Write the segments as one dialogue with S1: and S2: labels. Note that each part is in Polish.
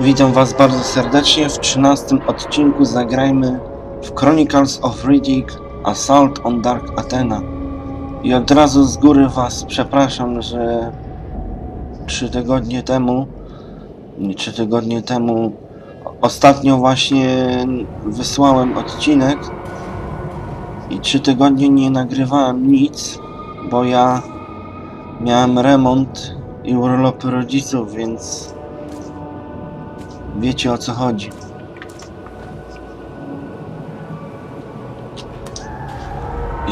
S1: Witam Was bardzo serdecznie w 13 odcinku Zagrajmy w Chronicles of Riddick Assault on Dark Athena. I od razu z góry Was przepraszam, że 3 tygodnie temu, nie 3 tygodnie temu, ostatnio właśnie wysłałem odcinek i 3 tygodnie nie nagrywałem nic, bo ja miałem remont i urlopy rodziców, więc Wiecie o co chodzi.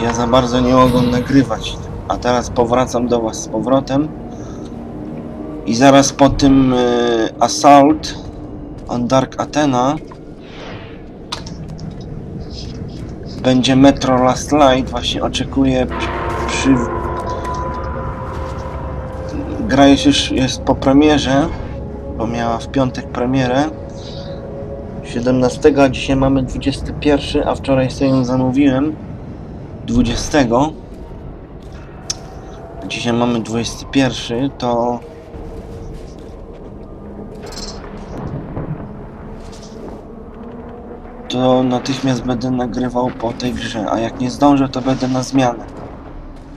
S1: Ja za bardzo nie mogłem nagrywać, a teraz powracam do Was z powrotem. I zaraz po tym y, Assault on Dark Athena będzie Metro Last Light. Właśnie oczekuję przy. Gra już jest po premierze bo miała w piątek premierę 17, a dzisiaj mamy 21, a wczoraj sobie ją zamówiłem 20. Dzisiaj mamy 21, to to natychmiast będę nagrywał po tej grze, a jak nie zdążę, to będę na zmianę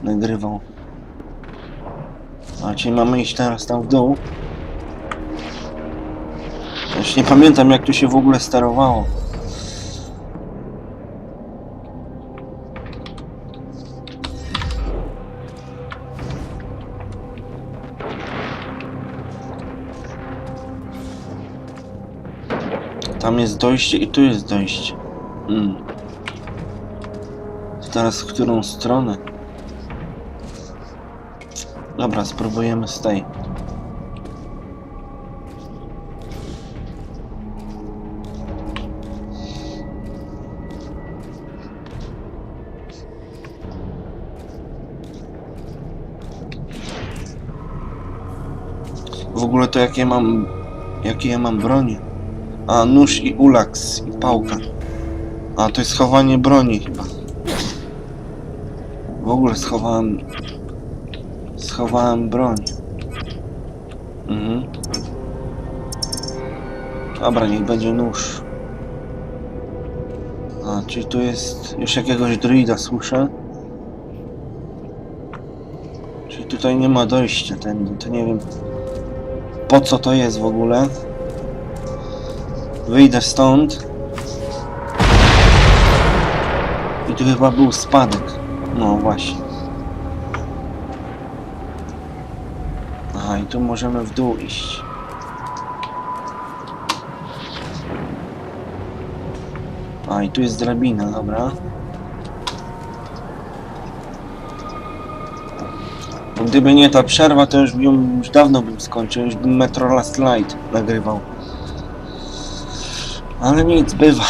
S1: nagrywał. A czyli mamy iść teraz tam w dół. Już nie pamiętam jak tu się w ogóle sterowało. Tam jest dojście i tu jest dojście. Mm. To Teraz w którą stronę? Dobra, spróbujemy z tej. To jakie mam. Jakie ja mam bronie? A, nóż i ulaks i pałka. A, to jest schowanie broni chyba. W ogóle schowałem. Schowałem broń. Mhm. Dobra, niech będzie nóż. A, czyli tu jest już jakiegoś druida słyszę. Czyli tutaj nie ma dojścia tędy, to nie wiem po co to jest w ogóle. Wyjdę stąd. I tu chyba był spadek. No właśnie. Aha, i tu możemy w dół iść. A, i tu jest drabina, dobra. Gdyby nie ta przerwa, to już, już dawno bym skończył, już bym Metro Last Light nagrywał. Ale nic, bywa.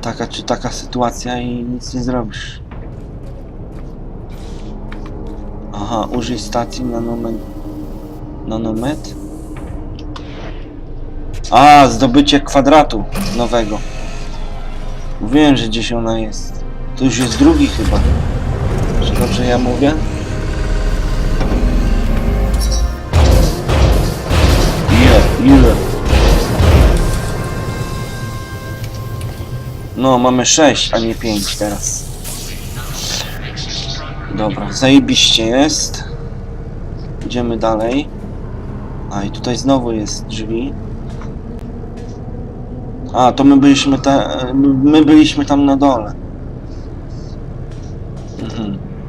S1: Taka czy taka sytuacja i nic nie zrobisz. Aha, użyj stacji nanomet. Nanomet? A, zdobycie kwadratu nowego. Mówiłem, że gdzieś ona jest. To już jest drugi chyba. Dobrze ja mówię? Ile, ile? No, mamy 6, a nie 5 teraz. Dobra, zajebiście jest. Idziemy dalej. A i tutaj znowu jest drzwi. A, to my byliśmy ta, my byliśmy tam na dole.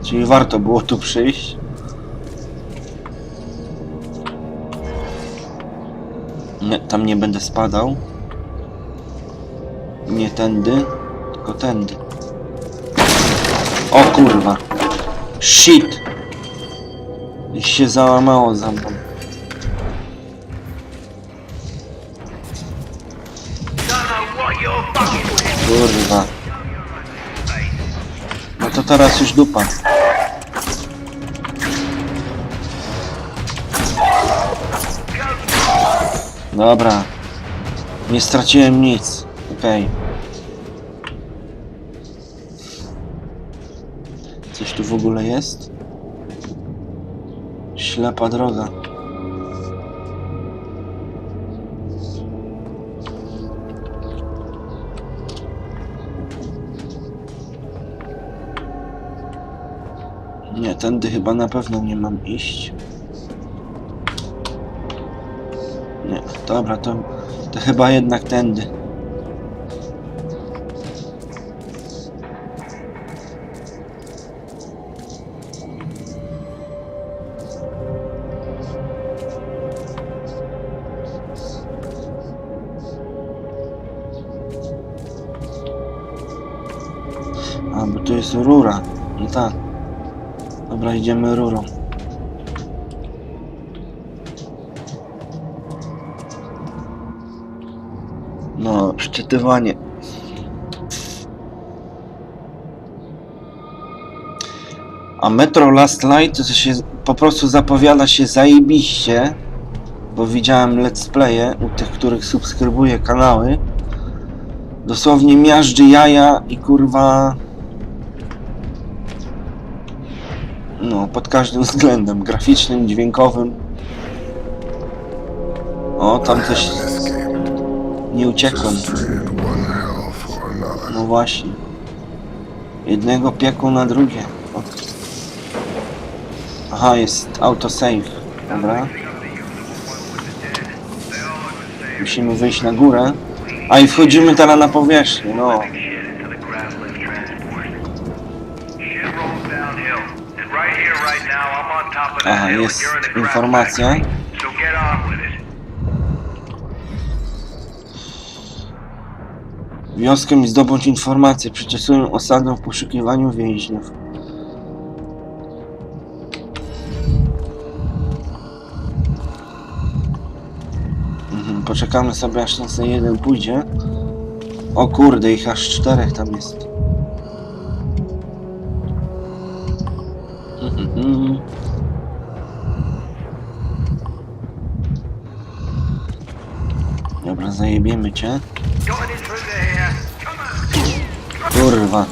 S1: Czyli warto było tu przyjść. Nie, tam nie będę spadał. Nie tędy, tylko tędy. O kurwa. Shit. I się załamało za mną. Teraz już dupa. Dobra. Nie straciłem nic. Okej. Coś tu w ogóle jest? Ślepa droga. Tędy chyba na pewno nie mam iść. Nie, dobra, to, to chyba jednak tędy. A, bo tu jest rura. No tak. Dobra, idziemy rurą. No, szczytywanie. A Metro Last Light to się po prostu zapowiada się zajebiście, bo widziałem let's playe u tych, których subskrybuję kanały. Dosłownie miażdży jaja i kurwa No, pod każdym względem. Graficznym, dźwiękowym. O, tam też nie uciekłem. No właśnie. Jednego piekło na drugie. O. Aha, jest autosave. Dobra. Musimy wyjść na górę. A i wchodzimy teraz na powierzchnię, no. Aha, jest informacja. i zdobądź informacje. Przyczesują osadę w poszukiwaniu więźniów. Mhm, poczekamy sobie aż ten jeden pójdzie. O kurde, ich aż czterech tam jest. Zajebiemy cię. Kurwa.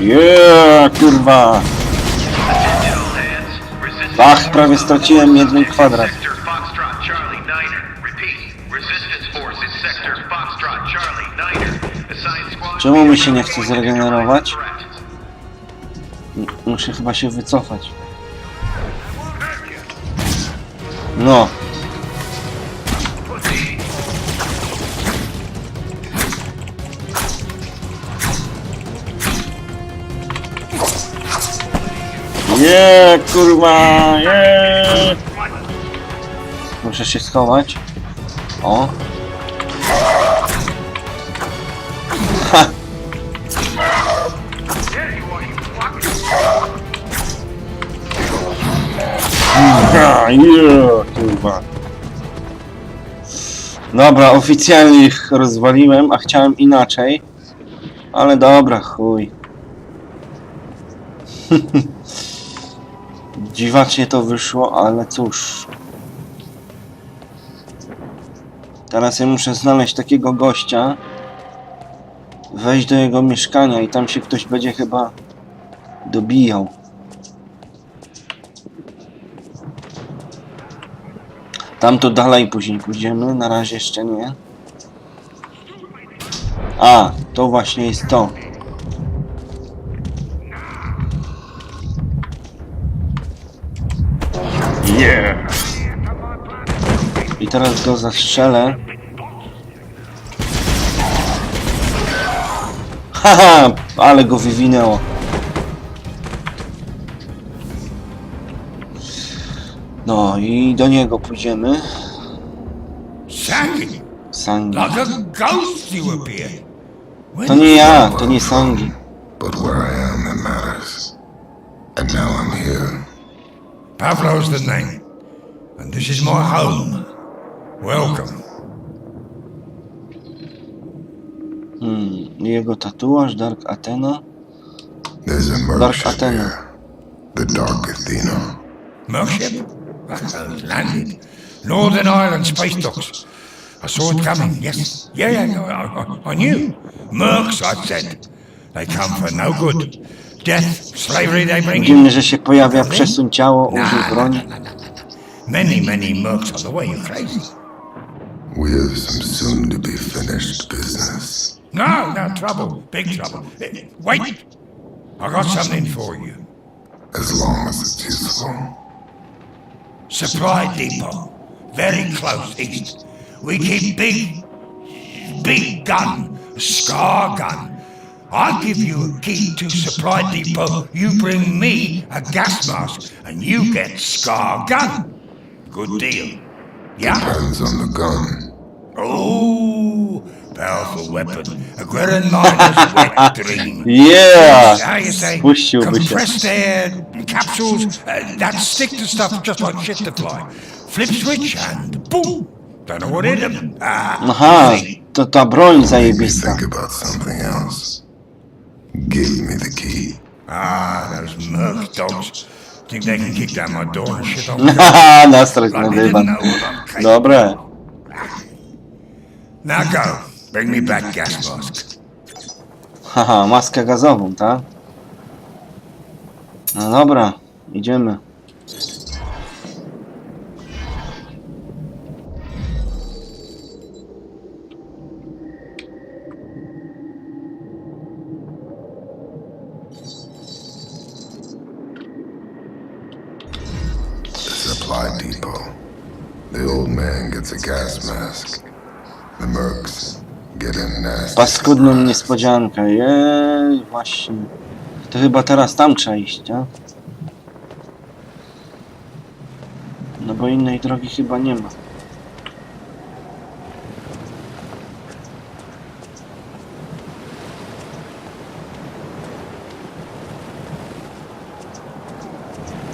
S1: Yeah, kurwa. Ach, prawie straciłem jeden kwadrat. Czemu mi się nie chce zregenerować? Muszę chyba się wycofać. No. Nie, kurwa, nie. Muszę się schować. O. Ha. Yeah, kurwa. Dobra, oficjalnie ich rozwaliłem, a chciałem inaczej. Ale dobra, chuj. Dziwacznie to wyszło, ale cóż. Teraz ja muszę znaleźć takiego gościa, wejść do jego mieszkania i tam się ktoś będzie chyba dobijał. Tam to dalej później pójdziemy, na razie jeszcze nie. A, to właśnie jest to. Yeah. I teraz go zastrzelę. Haha, ale go wywinęło. No i do niego pójdziemy.
S2: Sangi,
S1: Sangi.
S2: like a ghost you appear. When
S1: To nie ja, to nie Sangi.
S3: But where I am, that matters. And now I'm here.
S2: Pavlo's the name, and this is my home. Welcome.
S1: Hmm, jego tatuaż Dark Athena.
S3: There's a
S1: Dark
S3: merchant
S1: Athena.
S3: here. The Dark Athena.
S2: Mership? Landed. Northern Ireland space docks. I saw it coming, yes. Yeah, yeah, I, I, I knew. Mercs, I said. They come for no good. Death, slavery they bring in.
S1: Dziwne, że się pojawia, przesuń ciało, użyj broni.
S2: Many, many mercs on the way, you crazy.
S3: We have some soon to be finished business.
S2: No, no trouble. Big trouble. Eh, Wait. I got something for you.
S3: As long as it's useful.
S2: Supply depot. Very close east. We keep big, big gun, scar gun. I'll give you a key to supply depot. You bring me a gas mask, and you get scar gun. Good deal. Yeah?
S3: Depends on the gun.
S2: Oh, powerful weapon. A Grenadiner's wet dream.
S1: Yeah!
S2: How you say?
S1: Spuściłby się.
S2: Compressed air capsules uh, that stick to stuff just like shit to fly. Flip switch and boom. Don't know what hit 'em. Ah,
S1: Aha,
S2: see.
S1: to ta broń zajebista.
S3: think about something else. Give me the key.
S2: Ah, those merc dogs. Think they can kick down my door and shit on
S1: Haha, nastrać na
S2: Like they didn't
S1: dywan.
S2: know what I'm capable
S1: Dobre.
S2: Now go. Bring me back gas mask.
S1: Haha, maskę gazową, tak? No dobra, idziemy. Paskudną niespodziankę. Jej, właśnie. To chyba teraz tam trzeba iść, a? No bo innej drogi chyba nie ma.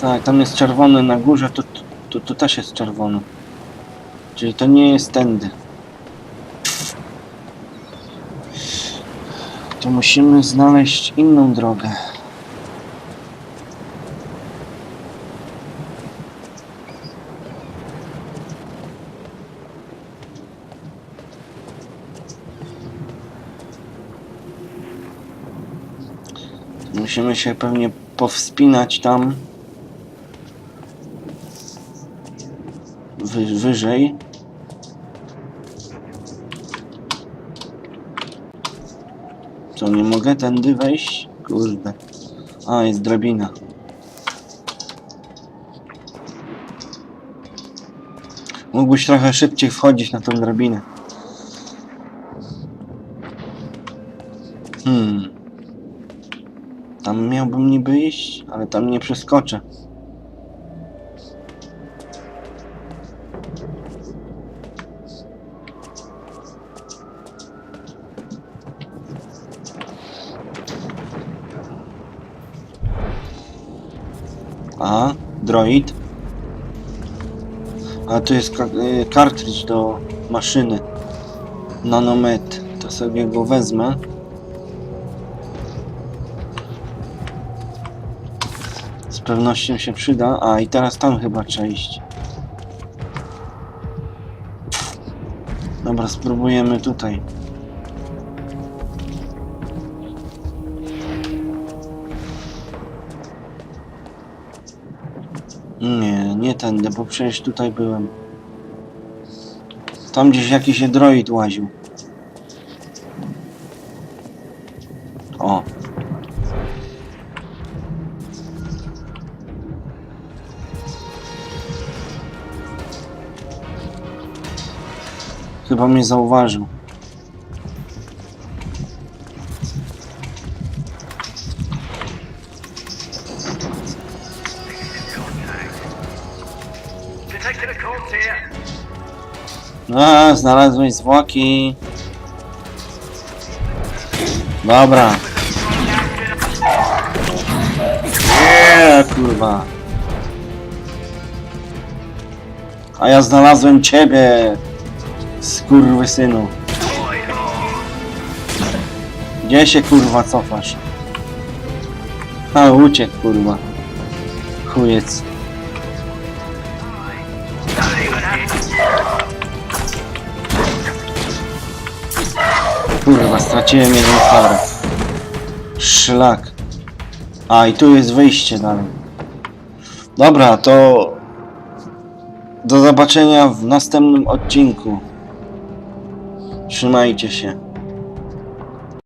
S1: Tak, tam jest czerwony na górze, to tu, tu też jest czerwony. Czyli to nie jest tędy. To musimy znaleźć inną drogę. Musimy się pewnie powspinać tam wy, wyżej. Co, nie mogę tędy wejść? Kurde. A, jest drabina. Mógłbyś trochę szybciej wchodzić na tą drabinę. Hmm. Tam miałbym niby iść, ale tam nie przeskoczę. A, droid. A tu jest ka y, kartridż do maszyny. Nanomet. To sobie go wezmę. Z pewnością się przyda. A i teraz tam chyba trzeba iść. Dobra, spróbujemy tutaj. Nie, nie tędy, bo przecież tutaj byłem. Tam gdzieś jakiś droid łaził. O. Chyba mnie zauważył. A, znalazłeś zwłoki. Dobra. Nie, kurwa. A ja znalazłem ciebie, skurwysynu. Gdzie się kurwa cofasz? A, uciekł kurwa. Chujec. Kurwa, straciłem jeden kwadrat. Szlak. A, i tu jest wyjście dalej. Dobra, to... Do zobaczenia w następnym odcinku. Trzymajcie się.